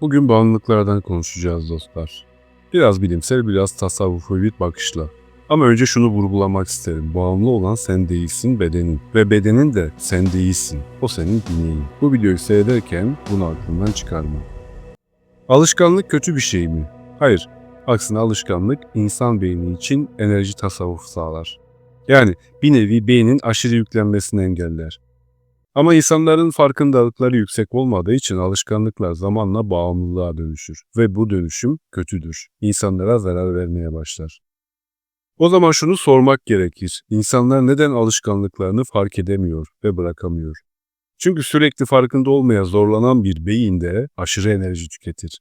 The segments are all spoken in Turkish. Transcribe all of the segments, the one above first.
Bugün bağımlılıklardan konuşacağız dostlar. Biraz bilimsel, biraz tasavvufi bir bakışla. Ama önce şunu vurgulamak isterim. Bağımlı olan sen değilsin bedenin. Ve bedenin de sen değilsin. O senin bineğin. Bu videoyu seyrederken bunu aklından çıkarma. Alışkanlık kötü bir şey mi? Hayır. Aksine alışkanlık insan beyni için enerji tasarrufu sağlar. Yani bir nevi beynin aşırı yüklenmesini engeller. Ama insanların farkındalıkları yüksek olmadığı için alışkanlıklar zamanla bağımlılığa dönüşür ve bu dönüşüm kötüdür. İnsanlara zarar vermeye başlar. O zaman şunu sormak gerekir. İnsanlar neden alışkanlıklarını fark edemiyor ve bırakamıyor? Çünkü sürekli farkında olmaya zorlanan bir beyinde aşırı enerji tüketir.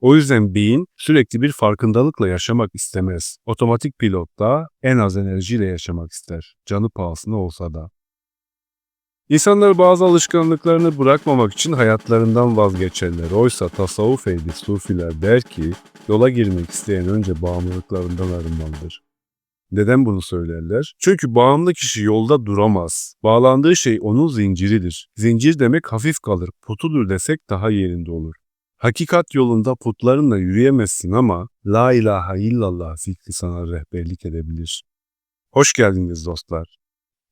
O yüzden beyin sürekli bir farkındalıkla yaşamak istemez. Otomatik pilotta en az enerjiyle yaşamak ister. Canı pahasına olsa da. İnsanlar bazı alışkanlıklarını bırakmamak için hayatlarından vazgeçerler. Oysa tasavvuf ehli sufiler der ki yola girmek isteyen önce bağımlılıklarından arınmalıdır. Neden bunu söylerler? Çünkü bağımlı kişi yolda duramaz. Bağlandığı şey onun zinciridir. Zincir demek hafif kalır. Putudur desek daha yerinde olur. Hakikat yolunda putlarınla yürüyemezsin ama La ilahe illallah fikri sana rehberlik edebilir. Hoş geldiniz dostlar.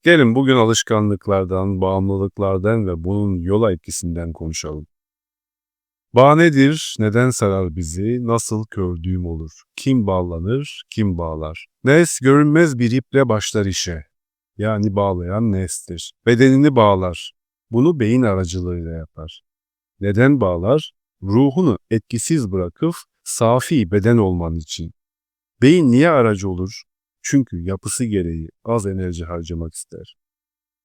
Gelin bugün alışkanlıklardan, bağımlılıklardan ve bunun yola etkisinden konuşalım. Bağ nedir? Neden sarar bizi? Nasıl kördüğüm olur? Kim bağlanır? Kim bağlar? Nes görünmez bir iple başlar işe. Yani bağlayan nestir. Bedenini bağlar. Bunu beyin aracılığıyla yapar. Neden bağlar? Ruhunu etkisiz bırakıp safi beden olman için. Beyin niye aracı olur? Çünkü yapısı gereği az enerji harcamak ister.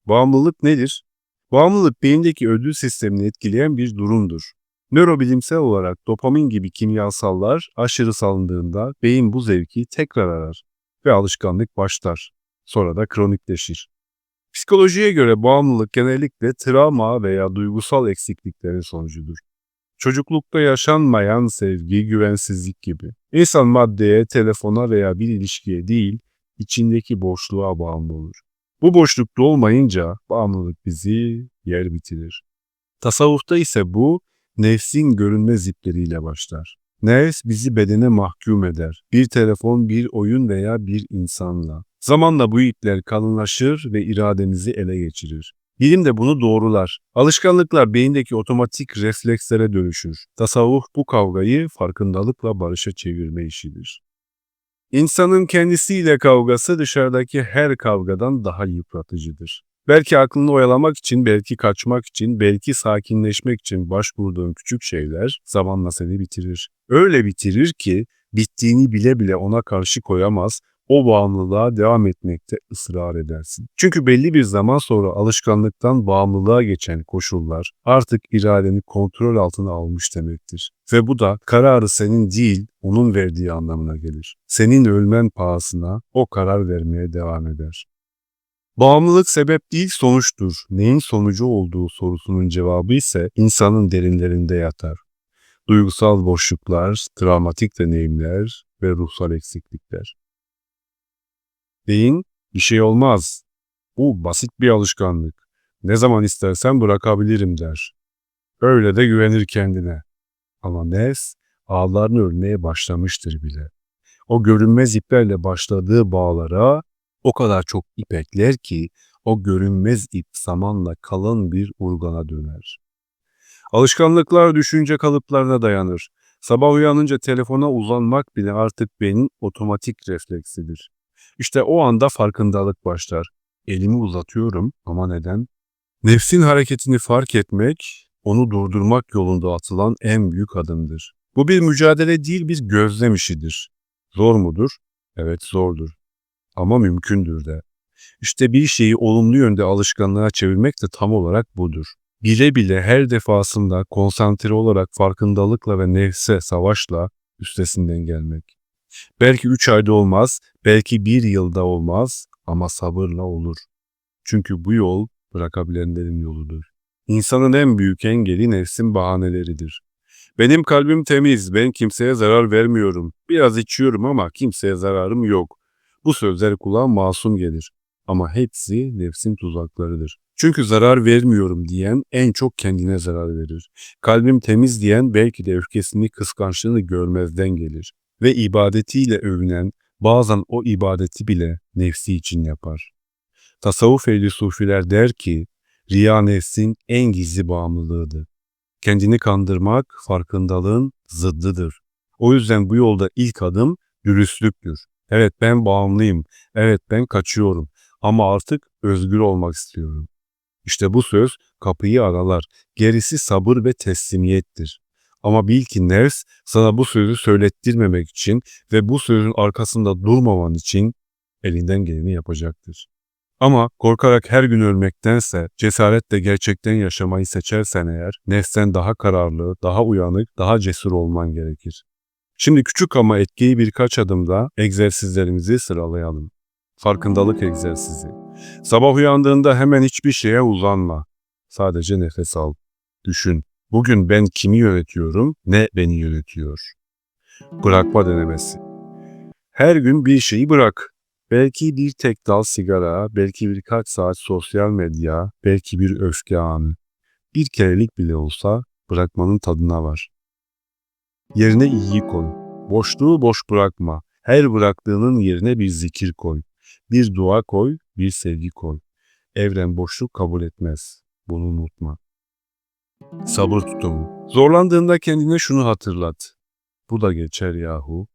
Bağımlılık nedir? Bağımlılık beyindeki ödül sistemini etkileyen bir durumdur. Nörobilimsel olarak dopamin gibi kimyasallar aşırı salındığında beyin bu zevki tekrar arar ve alışkanlık başlar. Sonra da kronikleşir. Psikolojiye göre bağımlılık genellikle travma veya duygusal eksikliklerin sonucudur. Çocuklukta yaşanmayan sevgi, güvensizlik gibi. İnsan maddeye, telefona veya bir ilişkiye değil, içindeki boşluğa bağımlı olur. Bu boşlukta olmayınca bağımlılık bizi yer bitirir. Tasavvufta ise bu nefsin görünmez ipleriyle başlar. Nefs bizi bedene mahkum eder. Bir telefon, bir oyun veya bir insanla. Zamanla bu ipler kalınlaşır ve irademizi ele geçirir. Bilim de bunu doğrular. Alışkanlıklar beyindeki otomatik reflekslere dönüşür. Tasavvuf bu kavgayı farkındalıkla barışa çevirme işidir. İnsanın kendisiyle kavgası dışarıdaki her kavgadan daha yıpratıcıdır. Belki aklını oyalamak için, belki kaçmak için, belki sakinleşmek için başvurduğun küçük şeyler zamanla seni bitirir. Öyle bitirir ki bittiğini bile bile ona karşı koyamaz, o bağımlılığa devam etmekte ısrar edersin. Çünkü belli bir zaman sonra alışkanlıktan bağımlılığa geçen koşullar artık iradeni kontrol altına almış demektir. Ve bu da kararı senin değil, onun verdiği anlamına gelir. Senin ölmen pahasına o karar vermeye devam eder. Bağımlılık sebep değil sonuçtur. Neyin sonucu olduğu sorusunun cevabı ise insanın derinlerinde yatar. Duygusal boşluklar, travmatik deneyimler ve ruhsal eksiklikler. Beyin bir şey olmaz. Bu basit bir alışkanlık. Ne zaman istersen bırakabilirim der. Öyle de güvenir kendine. Ama nefs ağlarını örmeye başlamıştır bile. O görünmez iplerle başladığı bağlara o kadar çok ip ekler ki o görünmez ip zamanla kalın bir urgana döner. Alışkanlıklar düşünce kalıplarına dayanır. Sabah uyanınca telefona uzanmak bile artık benim otomatik refleksidir. İşte o anda farkındalık başlar. Elimi uzatıyorum ama neden? Nefsin hareketini fark etmek, onu durdurmak yolunda atılan en büyük adımdır. Bu bir mücadele değil bir gözlem işidir. Zor mudur? Evet zordur. Ama mümkündür de. İşte bir şeyi olumlu yönde alışkanlığa çevirmek de tam olarak budur. Bile bile her defasında konsantre olarak farkındalıkla ve nefse savaşla üstesinden gelmek. Belki üç ayda olmaz, belki bir yılda olmaz ama sabırla olur. Çünkü bu yol bırakabilenlerin yoludur. İnsanın en büyük engeli nefsin bahaneleridir. Benim kalbim temiz, ben kimseye zarar vermiyorum. Biraz içiyorum ama kimseye zararım yok. Bu sözler kulağa masum gelir. Ama hepsi nefsin tuzaklarıdır. Çünkü zarar vermiyorum diyen en çok kendine zarar verir. Kalbim temiz diyen belki de öfkesini, kıskançlığını görmezden gelir. Ve ibadetiyle övünen bazen o ibadeti bile nefsi için yapar. Tasavvuf ehli sufiler der ki, riya nefsin en gizli bağımlılığıdır. Kendini kandırmak farkındalığın zıddıdır. O yüzden bu yolda ilk adım dürüstlüktür. Evet ben bağımlıyım, evet ben kaçıyorum ama artık özgür olmak istiyorum. İşte bu söz kapıyı aralar. Gerisi sabır ve teslimiyettir. Ama bil ki nefs sana bu sözü söylettirmemek için ve bu sözün arkasında durmaman için elinden geleni yapacaktır. Ama korkarak her gün ölmektense cesaretle gerçekten yaşamayı seçersen eğer nefsten daha kararlı, daha uyanık, daha cesur olman gerekir. Şimdi küçük ama etkili birkaç adımda egzersizlerimizi sıralayalım. Farkındalık egzersizi. Sabah uyandığında hemen hiçbir şeye uzanma. Sadece nefes al. Düşün. Bugün ben kimi yönetiyorum, ne beni yönetiyor? Bırakma denemesi. Her gün bir şeyi bırak. Belki bir tek dal sigara, belki birkaç saat sosyal medya, belki bir öfke anı. Bir kerelik bile olsa bırakmanın tadına var. Yerine iyiyi koy. Boşluğu boş bırakma. Her bıraktığının yerine bir zikir koy. Bir dua koy, bir sevgi koy. Evren boşluk kabul etmez. Bunu unutma. Sabır tutumu. Zorlandığında kendine şunu hatırlat. Bu da geçer yahu.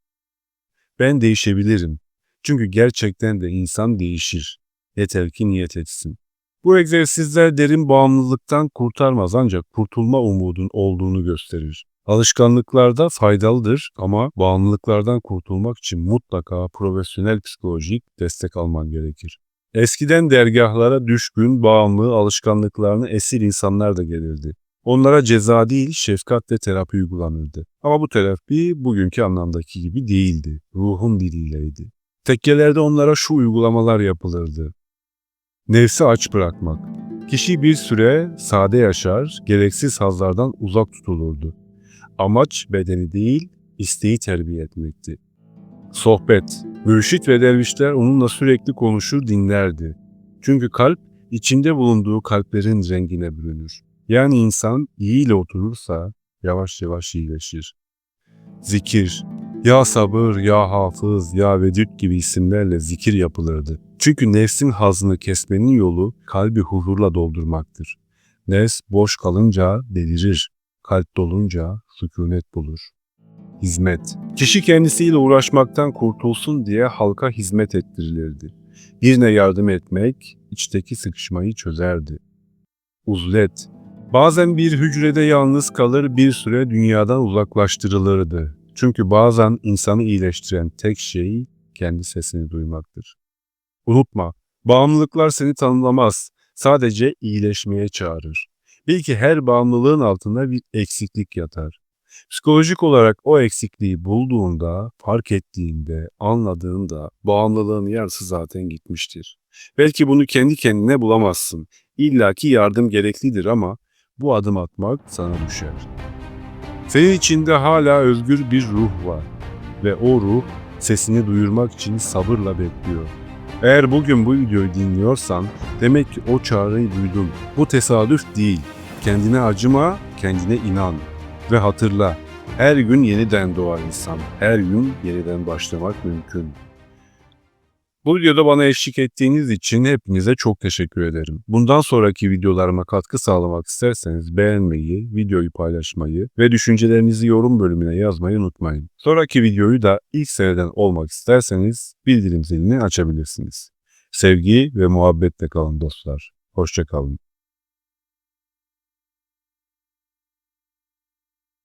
Ben değişebilirim. Çünkü gerçekten de insan değişir. Yeter ki niyet etsin. Bu egzersizler derin bağımlılıktan kurtarmaz ancak kurtulma umudun olduğunu gösterir. Alışkanlıklarda faydalıdır ama bağımlılıklardan kurtulmak için mutlaka profesyonel psikolojik destek alman gerekir. Eskiden dergahlara düşkün, bağımlı, alışkanlıklarını esir insanlar da gelirdi. Onlara ceza değil, şefkatle terapi uygulanırdı. Ama bu terapi bugünkü anlamdaki gibi değildi. Ruhun diliyleydi. Tekkelerde onlara şu uygulamalar yapılırdı. Nefsi aç bırakmak. Kişi bir süre sade yaşar, gereksiz hazlardan uzak tutulurdu. Amaç bedeni değil, isteği terbiye etmekti. Sohbet. Mürşit ve dervişler onunla sürekli konuşur dinlerdi. Çünkü kalp içinde bulunduğu kalplerin rengine bürünür. Yani insan iyi ile oturursa yavaş yavaş iyileşir. Zikir. Ya sabır, ya hafız, ya vedüt gibi isimlerle zikir yapılırdı. Çünkü nefsin hazını kesmenin yolu kalbi huzurla doldurmaktır. Nefs boş kalınca delirir, kalp dolunca sükunet bulur. Hizmet. Kişi kendisiyle uğraşmaktan kurtulsun diye halka hizmet ettirilirdi. Birine yardım etmek içteki sıkışmayı çözerdi. Uzlet. Bazen bir hücrede yalnız kalır bir süre dünyadan uzaklaştırılırdı. Çünkü bazen insanı iyileştiren tek şey kendi sesini duymaktır. Unutma, bağımlılıklar seni tanımlamaz, sadece iyileşmeye çağırır. Bil ki her bağımlılığın altında bir eksiklik yatar. Psikolojik olarak o eksikliği bulduğunda, fark ettiğinde, anladığında bağımlılığın yarısı zaten gitmiştir. Belki bunu kendi kendine bulamazsın. İlla ki yardım gereklidir ama bu adım atmak sana düşer. Senin içinde hala özgür bir ruh var ve o ruh sesini duyurmak için sabırla bekliyor. Eğer bugün bu videoyu dinliyorsan demek ki o çağrıyı duydun. Bu tesadüf değil. Kendine acıma, kendine inan. Ve hatırla, her gün yeniden doğar insan. Her gün yeniden başlamak mümkün. Bu videoda bana eşlik ettiğiniz için hepinize çok teşekkür ederim. Bundan sonraki videolarıma katkı sağlamak isterseniz beğenmeyi, videoyu paylaşmayı ve düşüncelerinizi yorum bölümüne yazmayı unutmayın. Sonraki videoyu da ilk seneden olmak isterseniz bildirim zilini açabilirsiniz. Sevgi ve muhabbetle kalın dostlar. Hoşçakalın.